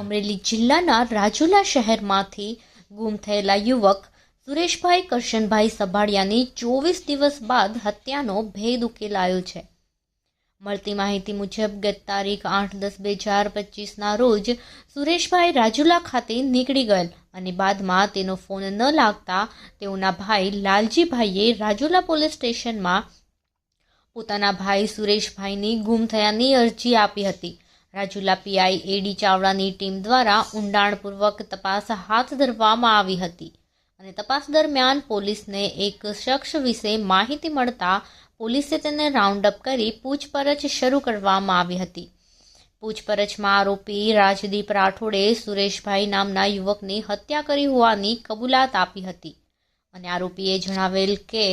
અમરેલી જિલ્લાના રાજુલા શહેરમાંથી ગુમ થયેલા યુવક સુરેશભાઈ કરશનભાઈ સભાડિયાની ચોવીસ દિવસ બાદ હત્યાનો ભેદ ઉકેલાયો છે. મળતી માહિતી મુજબ, ગત તારીખ આઠ દસ બે હજાર પચીસના રોજ સુરેશભાઈ રાજુલા ખાતે નીકળી ગયેલ અને બાદમાં તેનો ફોન ન લાગતા તેઓના ભાઈ લાલજીભાઈએ રાજુલા પોલીસ સ્ટેશનમાં પોતાના ભાઈ સુરેશભાઈની ગુમ થયાની અરજી આપી હતી. રાજુલા પીઆઈ એડી ચાવડાની ટીમ દ્વારા ઊંડાણપૂર્વક તપાસ હાથ ધરવામાં આવી હતી અને તપાસ દરમિયાન પોલીસને એક શખ્સ વિશે માહિતી મળતા પોલીસે તેને રાઉન્ડ અપ કરી પૂછપરછ શરૂ કરવામાં આવી હતી. પૂછપરછમાં આરોપી રાજદીપ રાઠોડે સુરેશભાઈ નામના યુવકની હત્યા કરી હોવાની કબૂલાત આપી હતી અને આરોપીએ જણાવેલ કે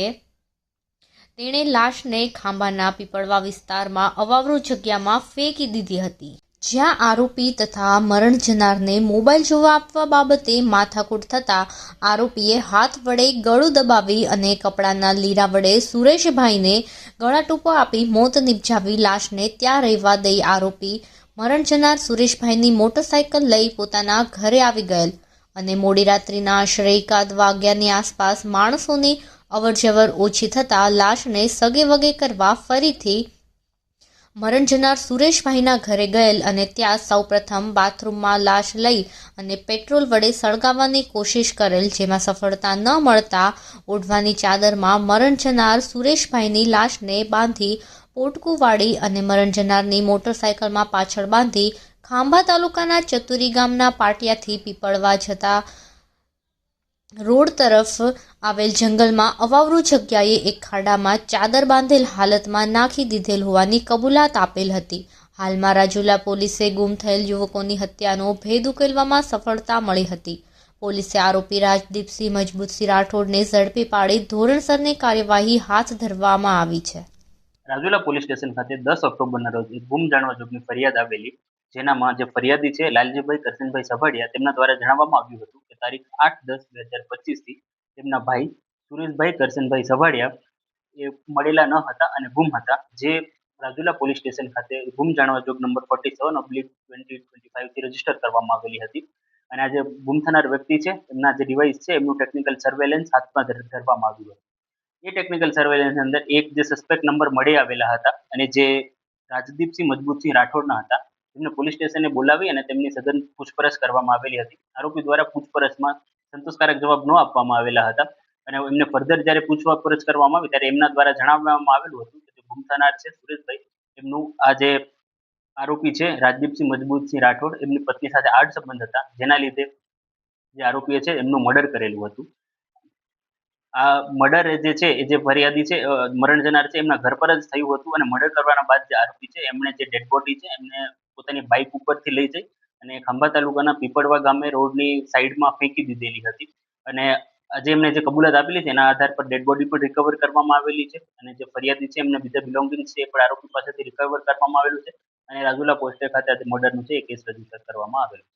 તેણે લાશને ખાંભાના પીપળવા વિસ્તારમાં અવાવરૂ જગ્યામાં ફેંકી દીધી હતી. જ્યાં આરોપી તથા મરણ જનારને મોબાઈલ જોવા આપવા બાબતે માથાકૂટ થતાં આરોપીએ હાથ વડે ગળું દબાવી અને કપડાના લીરા વડે સુરેશભાઈને ગળાટૂંપો આપી મોત નિપજાવી લાશને ત્યાં રહેવા દઈ આરોપી મરણ જનાર સુરેશભાઈની મોટરસાયકલ લઈ પોતાના ઘરે આવી ગયેલ. અને મોડી રાત્રિના આશરે એકાદ વાગ્યાની આસપાસ માણસોની અવરજવર ઓછી થતાં લાશને સગે વગે કરવા ફરીથી મરણ જનાર સુરેશભાઈના ઘરે ગયેલ અને ત્યાં સૌપ્રથમ બાથરૂમમાં લાશ લઈ અને પેટ્રોલ વડે સળગાવવાની કોશિશ કરેલ, જેમાં સફળતા ન મળતા ઓઢવાની ચાદરમાં મરણ જનાર સુરેશભાઈની લાશને બાંધી પોટકું વાળી અને મરણ જનારની મોટરસાયકલમાં પાછળ બાંધી ખાંભા તાલુકાના ચતુરી ગામના પાટિયાથી પીપળવા જતા રોડ તરફ આવેલ જંગલમાં અવાવરૂ જગ્યાએ એક ખાડામાં ચાદર બાંધેલ હાલતમાં નાખી દીધેલ હોવાની કબૂલાત આપેલ હતી. હાલમાં રાજુલા પોલીસે ગુમ થયેલ યુવકોની હત્યાનો ભેદ ઉકેલવામાં સફળતા મળી હતી. પોલીસે આરોપી રાજદીપસિંહ મજબૂતસિંહ રાઠોડને ઝડપી પાડી ધોરણસરની કાર્યવાહી હાથ ધરવામાં આવી છે. રાજુલા પોલીસ સ્ટેશન ખાતે દસ ઓક્ટોબરના રોજ ગુમ જાણવા જોગની ફરિયાદ આવેલી જેનામાં જે ફરિયાદી છે, લાલજીભાઈ કરશનભાઈ સભાડિયા, તેમના દ્વારા જણાવવામાં આવ્યું હતું કે તારીખ આઠ દસ બે હજાર પચીસથી તેમના ભાઈ સુરેશભાઈ કરશનભાઈ સભાડિયા એ મળેલા ન હતા અને ગુમ હતા. જે રાજુલા પોલીસ સ્ટેશન ખાતે ગુમ જાણવા જોગ number forty seven oblique twenty twenty ફાઇવથી register કરવામાં આવેલી હતી. અને આ જે ગુમ થનાર વ્યક્તિ છે, એમના જે ડિવાઇસ છે, એમનું ટેકનિકલ સર્વેલન્સ હાથમાં ધરવામાં આવ્યું હતું. એ ટેકનિકલ સર્વેલન્સ અંદર એક જે સસ્પેક્ટ નંબર મળી આવેલા હતા અને જે રાજદીપસિંહ મજબૂતસિંહ રાઠોડના હતા તેમને પોલીસ સ્ટેશને બોલાવી અને તેમની સઘન પૂછપરછ કરવામાં આવેલી હતી. આરોપી દ્વારા પૂછપરછમાં સંતોષકારક જવાબ ન આપવામાં આવેલા હતા અને એમને ફર્ધર જ્યારે પૂછપરછ કરવામાં આવી ત્યારે એમના દ્વારા જણાવવામાં આવેલું હતું કે ગુમ થનાર છે. સુરેશભાઈ, એમનું આ જે આરોપી છે, રાજદીપસિંહ મજબૂતસિંહ રાઠોડ, એમની પત્ની સાથે આડ સંબંધ હતા. જેના લીધે જે આરોપીએ છે, એમનું મર્ડર કરેલું હતું. આ મર્ડર જે છે, એ જે ફરિયાદી છે મરણ જનાર છે, એમના ઘર પર જ થયું હતું અને મર્ડર કરવાના બાદ જે આરોપી છે, એમણે જે ડેડ બોડી છે, એમને પોતાની બાઇક ઉપરથી લઈ જઈ અને ખંભા તાલુકાના પીપળવા ગામે રોડની સાઈડમાં ફેંકી દીધેલી હતી. અને આજે એમને જે કબૂલાત આપેલી છે એના આધાર પર ડેડ બોડી પણ રિકવર કરવામાં આવેલી છે અને જે ફરિયાદી છે એમને બીજા બિલોંગિંગ છે એ પણ આરોપી પાસેથી રિકવર કરવામાં આવેલું છે. અને રાજુલા પોસ્ટે ખાતે આજે મર્ડરનું છે એ કેસ રજિસ્ટર કરવામાં આવેલું છે.